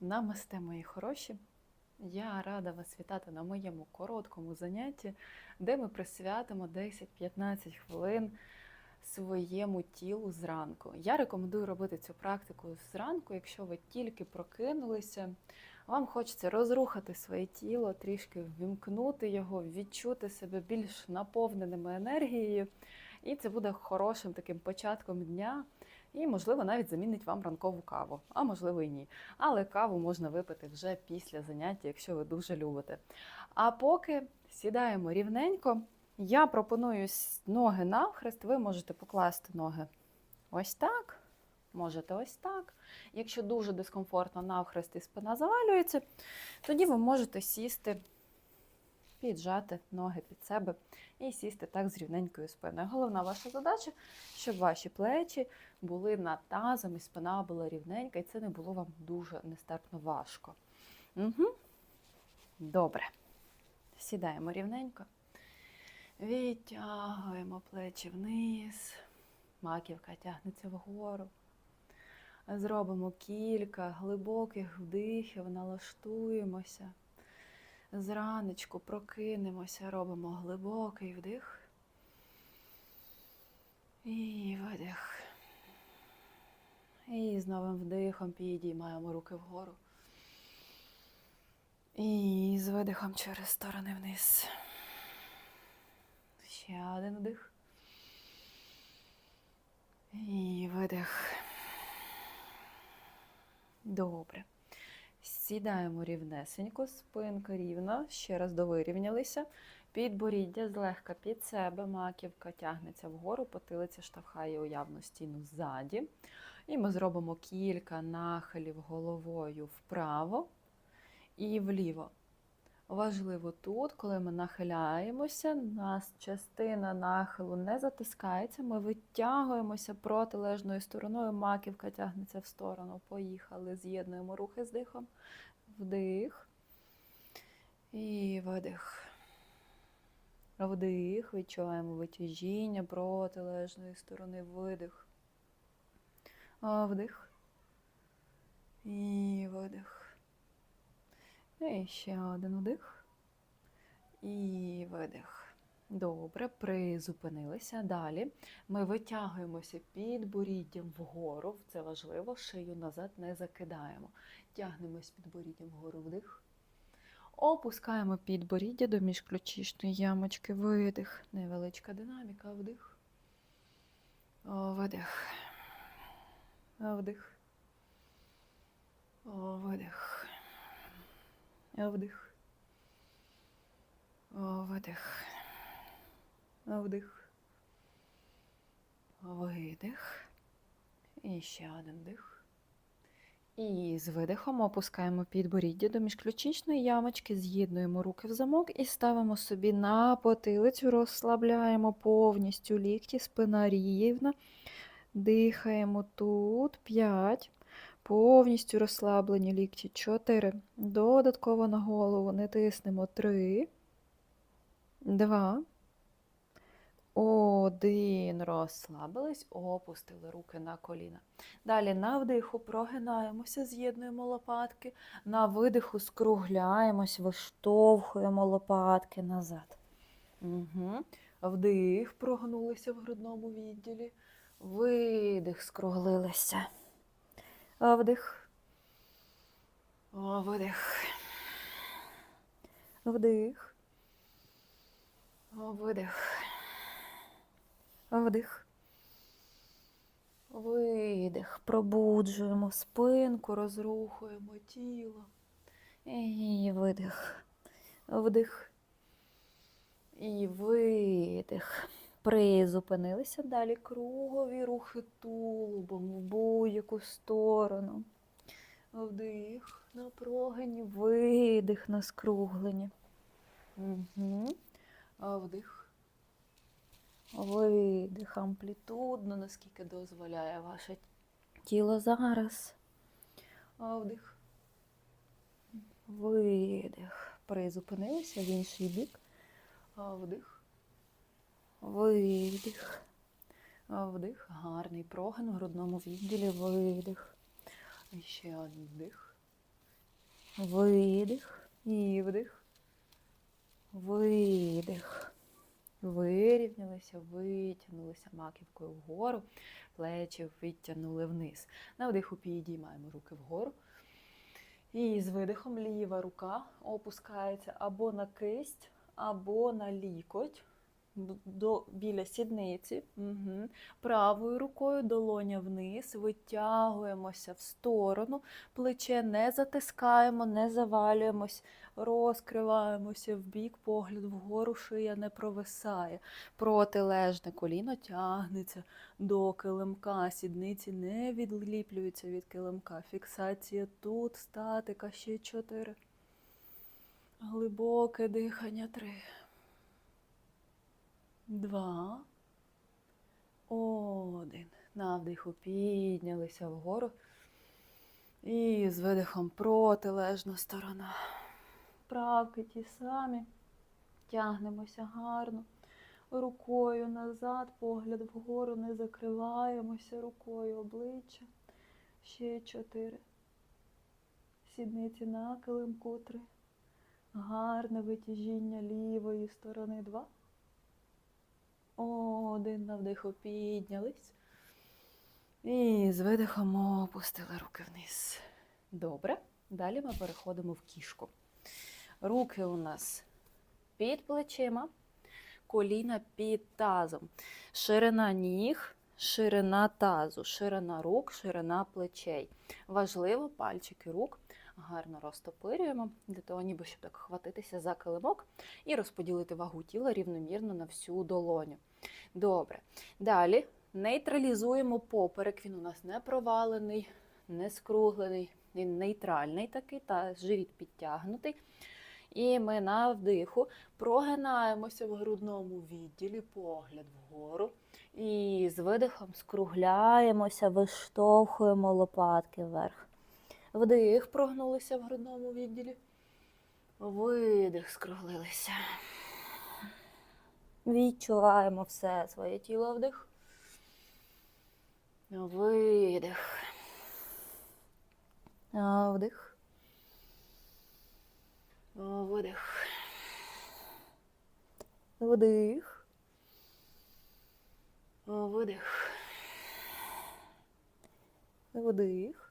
Намасте, мої хороші. Я рада вас вітати на моєму короткому занятті, де ми присвятимо 10-15 хвилин своєму тілу зранку. Я рекомендую робити цю практику зранку, якщо ви тільки прокинулися. Вам хочеться розрухати своє тіло, трішки вімкнути його, відчути себе більш наповненими енергією. І це буде хорошим таким початком дня. І, можливо, навіть замінить вам ранкову каву, а можливо і ні. Але каву можна випити вже після заняття, якщо ви дуже любите. А поки сідаємо рівненько, я пропоную ноги навхрест. Ви можете покласти ноги ось так, можете ось так. Якщо дуже дискомфортно навхрест і спина завалюється, тоді ви можете сісти, піджати ноги під себе і сісти так з рівненькою спиною. Головна ваша задача, щоб ваші плечі були над тазом і спина була рівненька, і це не було вам дуже нестерпно важко. Угу. Добре. Сідаємо рівненько. Відтягуємо плечі вниз. Маківка тягнеться вгору. Зробимо кілька глибоких вдихів, налаштуємося. Зранечку прокинемося, робимо глибокий вдих. І видих. І з новим вдихом підіймаємо руки вгору. І з видихом через сторони вниз. Ще один вдих. І видих. Добре. Сідаємо рівнесенько, спинка рівна, ще раз довирівнялися. Підборіддя злегка під себе, маківка тягнеться вгору, потилиця штовхає уявну стіну ззаді. І ми зробимо кілька нахилів головою вправо і вліво. Важливо тут, коли ми нахиляємося, нас частина нахилу не затискається, ми витягуємося протилежною стороною, маківка тягнеться в сторону. Поїхали, з'єднуємо рухи з дихом. Вдих. І видих. Вдих, відчуваємо витяжіння протилежної сторони, видих. Вдих. І видих. І ще один вдих. І видих. Добре, призупинилися. Далі ми витягуємося під боріддям вгору. Це важливо, шию назад не закидаємо. Тягнемось під боріддям вгору вдих. Опускаємо підборіддя до міжключичної ямочки. Видих. Невеличка динаміка. Вдих. Видих. Вдих. Видих. О, Вдих. Видих. Вдих. Видих. І ще один вдих. І з видихом опускаємо підборіддя до міжключичної ямочки, з'єднуємо руки в замок і ставимо собі на потилицю, розслабляємо повністю лікті, спина рівна. Дихаємо тут. 5. Повністю розслаблені лікті. 4. Додатково на голову не тиснемо. 3. 2. Один. Розслабились, опустили руки на коліна. Далі на вдиху прогинаємося, з'єднуємо лопатки. На видиху скругляємось, виштовхуємо лопатки назад. Угу. Вдих, прогнулися в грудному відділі. Видих, скруглилися. А, Вдих. Видих. Вдих. Видих. Вдих. Видих. Пробуджуємо спинку, розрухуємо тіло. І видих. Вдих. І видих. Призупинилися далі кругові рухи тулубом в будь-яку сторону. Вдих на прогині, видих на скруглені. Угу. Вдих. Видих амплітудно, наскільки дозволяє ваше тіло зараз. Вдих. Видих. Призупинилися в інший бік. Вдих. Видих. Вдих. Гарний прогин в грудному відділі. Видих. І ще один вдих. видих і вдих, видих. Вирівнялися, витягнулися маківкою вгору, плечі витягнули вниз. На вдиху підіймаємо руки вгору. І з видихом ліва рука опускається або на кисть, або на лікоть до, біля сідниці. Угу. Правою рукою долоня вниз, витягуємося в сторону, плече не затискаємо, не завалюємось, розкриваємося в бік, погляд вгору, шия не провисає. Протилежне коліно тягнеться до килимка, сідниці не відліплюються від килимка. Фіксація тут, статика, ще чотири. Глибоке дихання три. Два. Один. На вдиху піднялися вгору. І з видихом протилежна сторона. Правки ті самі. Тягнемося гарно. Рукою назад, погляд вгору, не закриваємося рукою обличчя. Ще чотири. Сідниці на килимку три. Гарне витяжіння лівої сторони два. Один на вдиху піднялись. І з видихом опустили руки вниз. Добре. Далі ми переходимо в кішку. Руки у нас під плечима, коліна під тазом. Ширина ніг, ширина тазу, ширина рук, ширина плечей. Важливо пальчики рук гарно розтопирюємо, для того, ніби щоб так хватитися за килимок і розподілити вагу тіла рівномірно на всю долоню. Добре. Далі нейтралізуємо поперек. Він у нас не провалений, не скруглений, він нейтральний такий, та живіт підтягнутий. І ми на вдиху прогинаємося в грудному відділі, погляд вгору. І з видихом скругляємося, виштовхуємо лопатки вверх. Вдих, прогнулися в грудному відділі. Видих, скруглилися. Відчуваємо все своє тіло вдих. Видих. Вдих. Видих. Вдих. Видих. Вдих.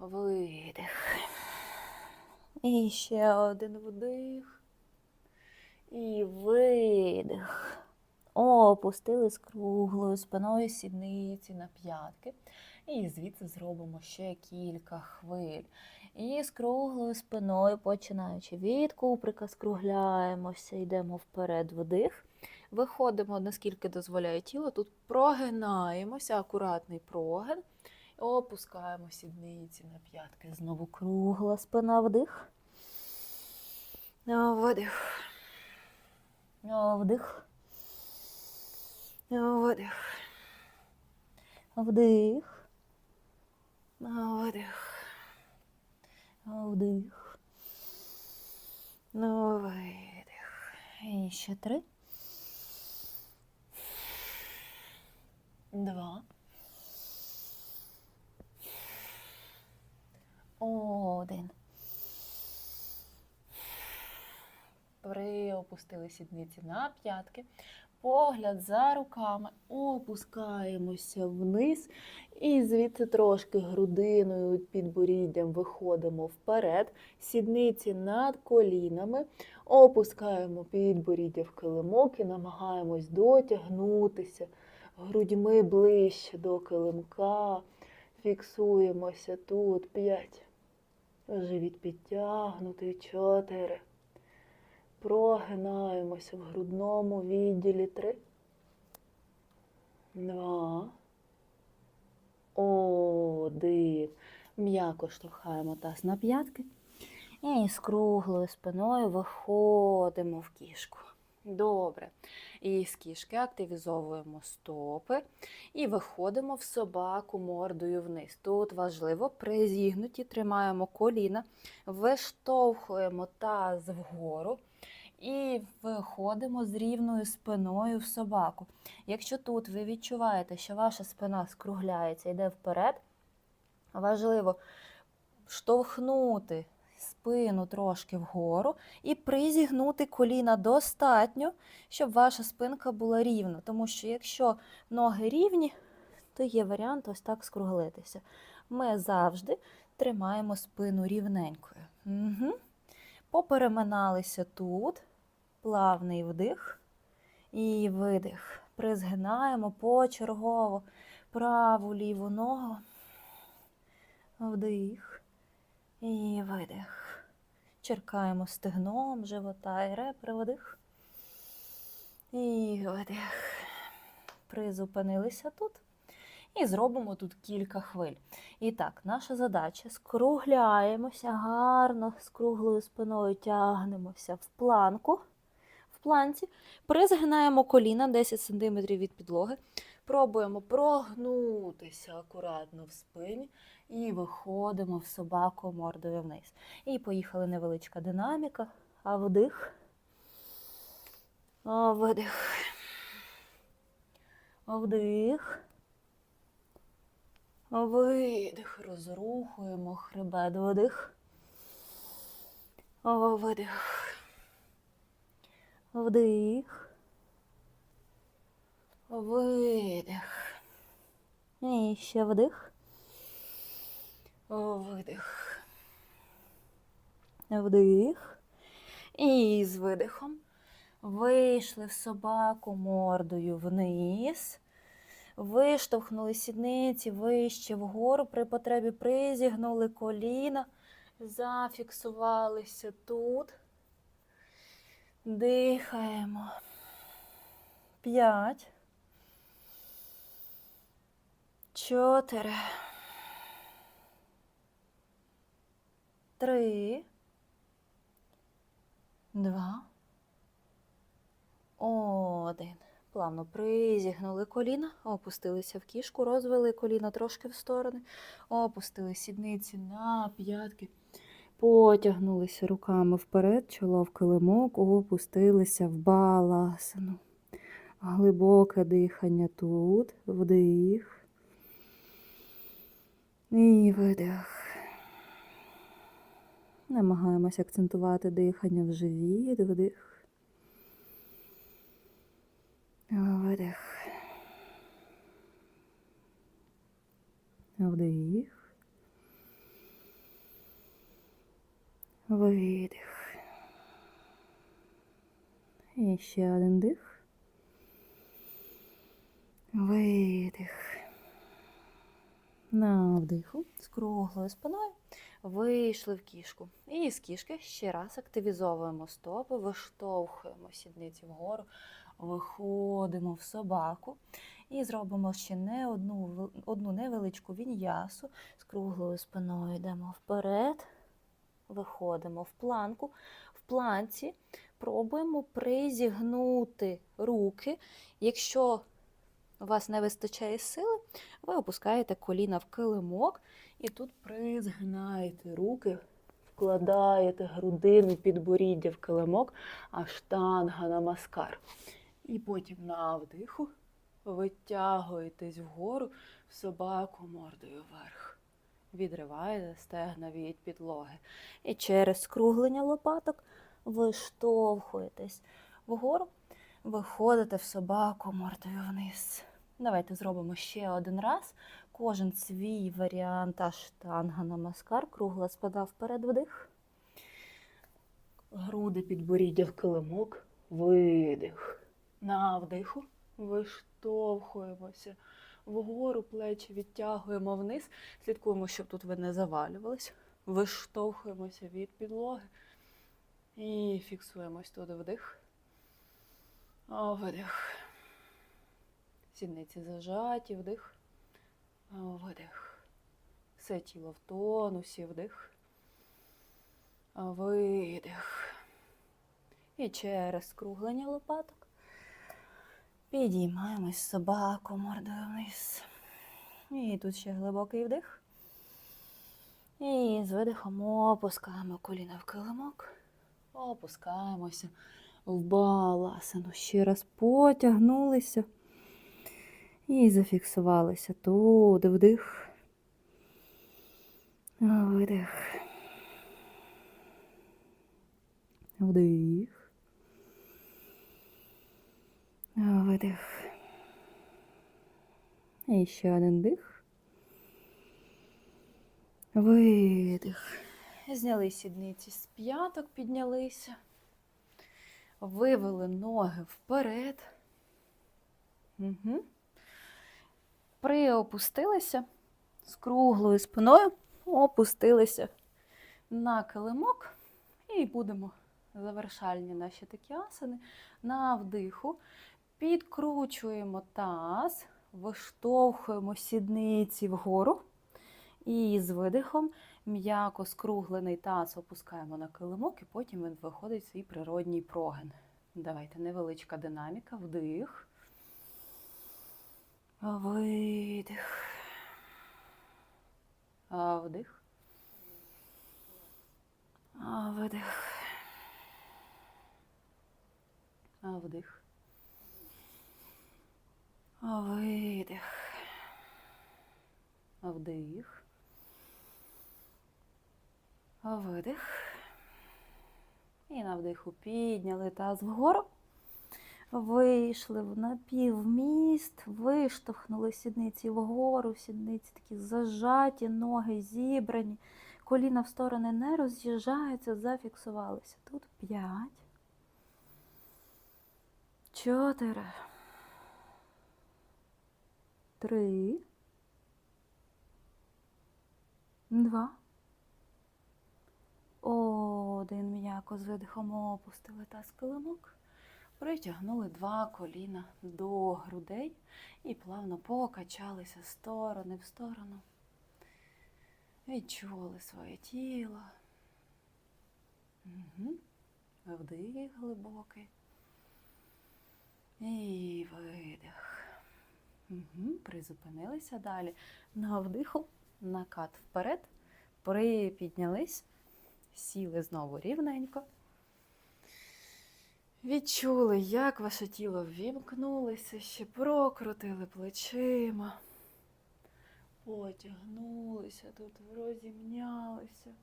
Видих. І ще один вдих. І видих. Опустили з круглою спиною сідниці на п'ятки. І звідси зробимо ще кілька хвиль. І з круглою спиною, починаючи від куприка, скругляємося, йдемо вперед вдих. Виходимо, наскільки дозволяє тіло. Тут прогинаємося, акуратний прогин. Опускаємо сідниці на п'ятки. Знову кругла спина вдих. Видих. Вдих. Видих. Вдих. Видих. Вдих. Видих. І ще три. Два. Один. Приопустили сідниці на п'ятки. Погляд за руками. Опускаємося вниз. І звідси трошки грудиною під боріддям виходимо вперед. Сідниці над колінами. Опускаємо підборіддя в килимок і намагаємось дотягнутися грудьми ближче до килимка. Фіксуємося тут. П'ять. Живіт підтягнутий. Чотири. Прогинаємося в грудному відділі. Три. Два. Один. М'яко штовхаємо таз на п'ятки. І з круглою спиною виходимо в кішку. Добре. І з кішки активізовуємо стопи і виходимо в собаку мордою вниз. Тут важливо, при зігнуті тримаємо коліна, виштовхуємо таз вгору і виходимо з рівною спиною в собаку. Якщо тут ви відчуваєте, що ваша спина скругляється, йде вперед, важливо штовхнути спину трошки вгору і призігнути коліна достатньо, щоб ваша спинка була рівна. Тому що якщо ноги рівні, то є варіант ось так скруглитися. Ми завжди тримаємо спину рівненькою. Угу. Попереминалися тут, плавний вдих і видих. Призгинаємо почергово праву ліву ногу. Вдих і видих. Черкаємо стегном, живота і ребра, вдих. І видих. Призупинилися тут. І зробимо тут кілька хвиль. І так, наша задача скругляємося гарно, з круглою спиною тягнемося в планку. В планці. Призгинаємо коліна 10 см від підлоги. Пробуємо прогнутися акуратно в спині і виходимо в собаку мордою вниз. І поїхали невеличка динаміка. А вдих. А видих. Вдих. Видих. Розрухуємо хребет. Вдих. Видих. Вдих. Видих. І ще вдих. Видих. Вдих. І з видихом. Вийшли в собаку мордою вниз. Виштовхнули сідниці вище вгору. При потребі призігнули коліна. Зафіксувалися тут. Дихаємо. П'ять. Чотири. Три. Два. Один. Плавно призігнули коліна, опустилися в кішку, розвели коліна трошки в сторони, опустили сідниці на п'ятки, потягнулися руками вперед, чоло в килимок, опустилися в баласану. Глибоке дихання тут, вдих. І видих. Намагаємося акцентувати дихання в живіт, вдих. Видих. Вдих. Видих. І ще один дих. Видих. На вдиху з круглою спиною вийшли в кішку. І з кішки ще раз активізовуємо стопи, виштовхуємо сідниці вгору, виходимо в собаку і зробимо ще не одну, одну невеличку віньясу. З круглою спиною йдемо вперед, виходимо в планку. В планці пробуємо призігнути руки. Якщо у вас не вистачає сили, ви опускаєте коліна в килимок і тут призгинаєте руки, вкладаєте грудину підборіддя в килимок, а штанга на маскар. І потім на вдиху витягуєтесь вгору в собаку мордою вверх. Відриваєте стегна від підлоги. І через скруглення лопаток виштовхуєтесь вгору, виходите в собаку мордою вниз. Давайте зробимо ще один раз. Кожен свій варіант аштанга на маскар. Кругла спина вперед вдих. Груди підборіддя в килимок. Видих. На вдиху виштовхуємося. Вгору плечі відтягуємо вниз. Слідкуємо, щоб тут ви не завалювались. Виштовхуємося від підлоги. І фіксуємось тут вдих. Видих. Сідниці зажаті, вдих. Видих. Все тіло в тонусі, вдих. Видих. І через скруглення лопаток. Підіймаємось собаку мордою вниз. І тут ще глибокий вдих. І з видихом опускаємо коліна в килимок. Опускаємося в баласану. Ще раз потягнулися. І зафіксувалися тут. Вдих. Видих. Вдих. Видих. І ще один дих. Видих. Зняли сідниці з п'яток, піднялися. Вивели ноги вперед. Угу. Приопустилися з круглою спиною, опустилися на килимок і будемо завершальні наші такі асани. На вдиху підкручуємо таз, виштовхуємо сідниці вгору. І з видихом м'яко скруглений таз опускаємо на килимок, і потім він виходить в свій природній прогин. Давайте невеличка динаміка, вдих. Видих. А, Вдих. А, Видих. А, Вдих. Видих. Вдих. Видих. І на вдиху підняли таз вгору. Вийшли в напівміст, виштовхнули сідниці вгору, сідниці такі зажаті, ноги зібрані, коліна в сторони не роз'їжджаються, зафіксувалися. Тут п'ять, чотири, три, два. Один м'яко з видихом опустили таз килимок. Притягнули два коліна до грудей і плавно покачалися з сторони в сторону. Відчули своє тіло. Угу. Вдих глибокий. І видих. Угу. Призупинилися далі. На вдиху, накат вперед. Припіднялись, сіли знову рівненько. Відчули, як ваше тіло ввімкнулося, ще прокрутили плечима, потягнулися тут, розімнялися.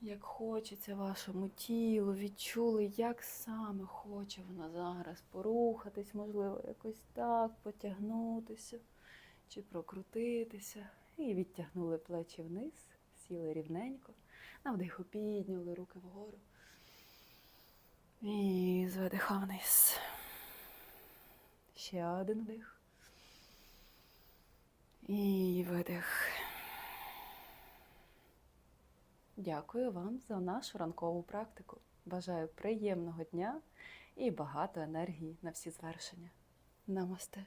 Як хочеться вашому тілу, відчули, як саме хоче воно зараз порухатись, можливо, якось так потягнутися чи прокрутитися. І відтягнули плечі вниз, сіли рівненько, на вдиху підняли руки вгору. І з вниз. Ще один вдих. І видих. Дякую вам за нашу ранкову практику. Бажаю приємного дня і багато енергії на всі звершення. Намасте.